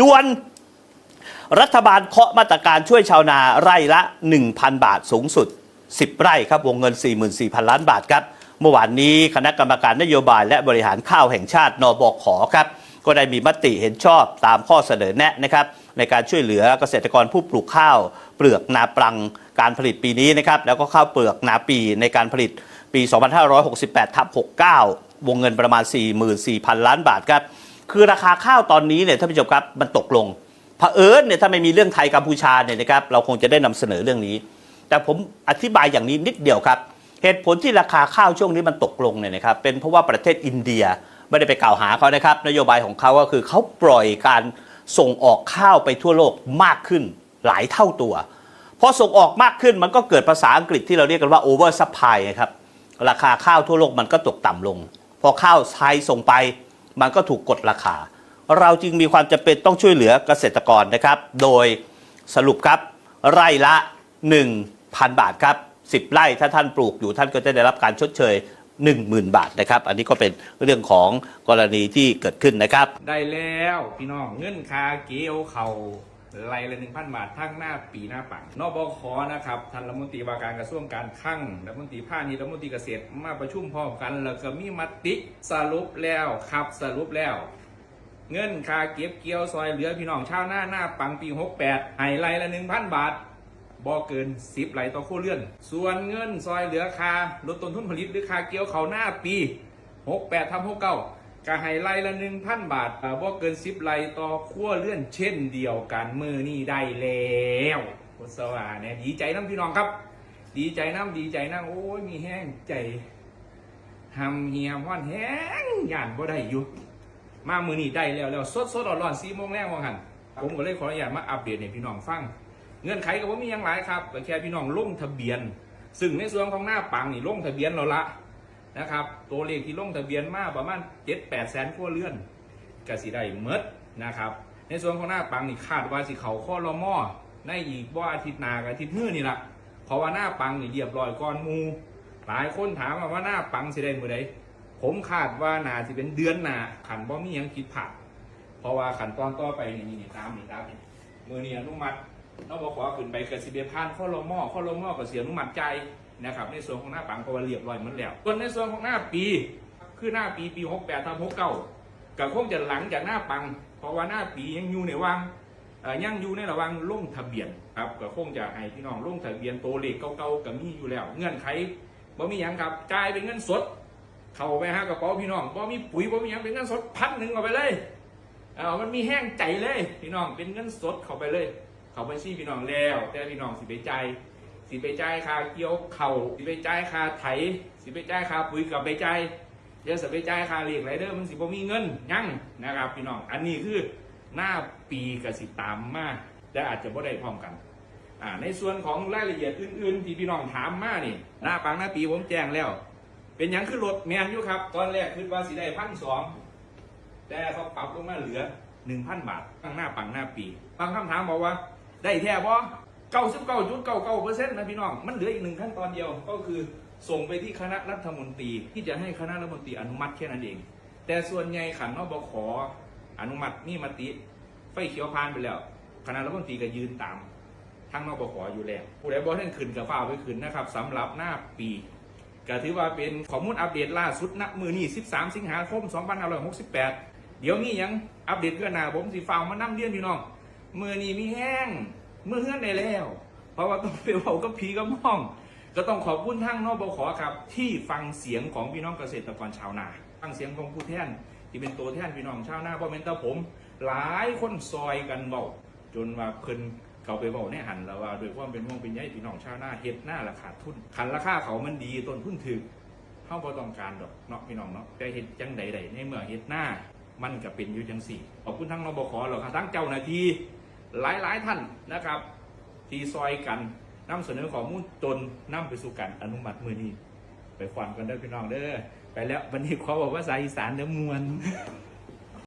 ด่วน รัฐบาลเคาะมาตรการช่วยชาวนาไร่ละ 1,000 บาทสูงสุด 10 ไร่ครับวงเงิน 44,000 ล้านบาทครับ เมื่อวานนี้คณะกรรมการนโยบายและบริหารข้าวแห่งชาตินบขครับก็ได้มีมติเห็นชอบตามข้อเสนอแนะนะครับในการช่วยเหลือเกษตรกรผู้ปลูกข้าว เปลือกนาปรังการผลิตปีนี้นะครับแล้วก็ข้าวเปลือกนาปีในการผลิตปี 2568ทับ69 วงเงินประมาณ 44,000 ล้านบาทครับ คือราคาข้าวตอนนี้เนี่ยท่านผู้ชมครับมันตกลงเผอิญเนี่ยถ้าไม่มีเรื่องไทยกัมพูชาเนี่ยนะครับเราคงจะได้นำเสนอเรื่องนี้ แต่ผมอธิบายอย่างนี้นิดเดียวครับ เหตุผลที่ราคาข้าวช่วงนี้มันตกลงเนี่ยนะครับเป็นเพราะว่าประเทศอินเดียไม่ได้ไปกล่าวหาเขานะครับ นโยบายของเขาก็คือเขาปล่อยการส่งออกข้าวไปทั่วโลกมากขึ้นหลายเท่าตัวพอส่งออกมากขึ้นมันก็เกิดภาษาอังกฤษที่เราเรียกกันว่า over supply ครับราคาข้าวทั่วโลกมันก็ตกต่ำลง พอข้าวไทยส่งไป มันก็ถูกกดราคา เราจึงมีความจำเป็นต้องช่วยเหลือเกษตรกรนะครับ โดยสรุปครับไร่ละ 1,000 บาทครับ 10 ไร่ถ้าท่านปลูกอยู่ท่านก็จะได้รับการชดเชย 10,000 บาทนะครับ อันนี้ก็เป็นเรื่องของกรณีที่เกิดขึ้นนะครับ ได้แล้วพี่น้องเงินคาเกี่ยวเขา ไล่ละหนึ่งพันบาททั้งหน้าปีหน้าปังนบคนะครับท่านรัฐมนตรีว่าการกระทรวงการคลังรัฐมนตรีพาณิชย์รัฐมนตรีเกษตรมาประชุมพร้อมกัน แล้วก็มีมติสรุปแล้วครับสรุปแล้ว เงินคาเก็บเกี่ยวซอยเหลือพี่น้องชาวหน้าหน้าปังปี 68ให้ไล่ละ1,000บาทบ่เกิน10ไหลต่อครัวเรือน ส่วนเงินซอยเหลือคาลดต้นทุนผลิตหรือคาเกี่ยวเขาหน้าปี 68ทำ69 ก็ให้ไล่ละ1,000บาทเอ่อบ่เกิน10ไหลต่อครัวเรือนเช่นเดียวกันมือนี่ได้แล้วพุทธสวาเนี่ยดีใจน้ำพี่น้องครับ ดีใจน้ำดีใจน้ำโอ้ยมีแห้งใจทำเฮียฮ้อนแห้งย่านบ่ได้อยู่มามือนี้ได้แล้วแล้วสดสดร้อนร้อนสี่โมงแรกว่าหันผมก็เลยขออนุญาตมาอัปเดตให้พี่น้องฟัง เงื่อนไขก็ว่ามีอย่างไรครับก็แค่พี่น้องลงทะเบียน ซึ่งในส่วนของหน้าปังนี่ลงทะเบียนเราละ นะครับ ตัวเลขที่ลงทะเบียนมาประมาณเจ็ดแปดแสนครัวเรือนกสิได้เมดนะครับ ในส่วนของหน้าปังนี่คาดว่าสิเขาข้อรมอในอีกว่าอาทิตย์นากับอาทิตย์มื้อนี่ละเพราะว่าหน้าปังนี่เรียบร้อยก่อนมูหลายคนถามมาว่าหน้าปังสิได้มือใดผมคาดว่านาจะเป็นเดือนหนาขันบ่มียังผิดพลาดเพราะว่าขันตอนต่อไปนี่นี่ตามนี่ตามเมือนี่อนุมัตินอกบอกว่าขึ้นไปเกิดสิเบพานข้อรมอข้อรมอก็เสียอนุมัติใจ นะครับในส่วนของหน้าปังเพราะว่าเรียบร้อยหมดแล้วส่วนในส่วนของหน้าปีคือหน้าปีปี 68ทำ69ก็คงจะหลังจากหน้าปัง เพราะว่าหน้าปียังอยู่ในวังเอ่อยังอยู่ในระวังลงทะเบียนครับก็คงจะให้พี่น้องลงทะเบียนโตเลขเก่าๆก็มีอยู่แล้ว เงื่อนไขบ่มีหยังครับจ่ายเป็นเงินสด เข้าไปหากระเป๋าพี่น้องบ่มีปุ๋ยบ่มีหยังเป็นเงินสดพันหนึ่งเอาไปเลยเอามันมีแห้งใจเลยพี่น้องเป็นเงินสดเข้าไปเลย เข้าบัญชีพี่น้องแล้ว แต่พี่น้องสิไปจ่าย สิไปจ่ายค่าเกี่ยวเข่าสิไปจ่ายค่าไถสิไปจ่ายค่าปุ๋ยกับไปจ่ายเดี๋ยวสิไปจ่ายค่าเลี้ยงไรเดอร์มันสิบ่มีเงินยั่งนะครับพี่น้องอันนี้คือหน้าปีกับสิตามมาแต่อาจจะบ่ได้พร้อมกันอ่าในส่วนของรายละเอียดอื่น ๆ ที่พี่น้องถามมานี่หน้าปังหน้าปีผมแจ้งแล้ว เป็นหยังคือรถแมนอยู่ครับ ตอนแรกคิดว่าสิได้พันสองแต่เขาปรับลงมาเหลือหนึ่งพันบาทตั้งหน้าปังหน้าปีบางคำถามบอกว่า ได้แท้บ่ ก้าสิบเก้าจุดเก้าเก้าเปอร์เซ็นต์นะพี่น้อง มันเหลืออีกหนึ่งขั้นตอนเดียว ก็คือส่งไปที่คณะรัฐมนตรี ที่จะให้คณะรัฐมนตรีอนุมัติแค่นั้นเอง แต่ส่วนใหญ่ขันนบขอนุมัตินี่มติไฟเขียวพานไปแล้ว คณะรัฐมนตรีก็ยืนตามทางนบขออยู่แล้วผู้ใดบอกท่านขึ้นกับฟ้าไปขึ้นนะครับสำหรับหน้าปีก็ถือว่าเป็นข้อมูลอัปเดตล่าสุดณมือนี้ 13 สิงหาคม 2568 เดี๋ยวมีหยังอัปเดตเพื่อนนาผมสิฟ้ามานั่งเรียนพี่น้องมือนี้มีแห้ง เมื่อเฮือนได้แล้ว เพราะว่าต้องไปเบากับผีกับม่อง ก็ต้องขอบคุณทางนบขครับ ที่ฟังเสียงของพี่น้องเกษตรกรชาวนา ฟังเสียงของผู้แทนที่เป็นตัวแทนพี่น้องชาวนาเพราะเป็นตาผม หลายคนซอยกันเบาจนว่าเพิ่นเขาไปบอกในหันแล้วว่าโดวยความเป็นห่วงเป็นใยพี่น้องชาวนาเฮ็ดหน้าราคาทุนคันราคาเขามันดีต้นทุนถึกเฮาบ่ต้องการดอกเนาะพี่น้องเนาะแต่เฮ็ดจังใดๆในเมื่อเฮ็ดหน้ามันก็เป็นอยู่จังสี่ขอบคุณทั้งนบขอหรอกครับทั้งเจ้าหน้าที่ หลายๆท่านนะครับที่ซอยกันนำเสนอข้อมูลจนนำไปสู่การอนุมัติมือนี้ ไปฟังกันได้พี่น้องเด้อไปแล้ววันนี้ขอบอกว่าสายอีสานเด้อมวน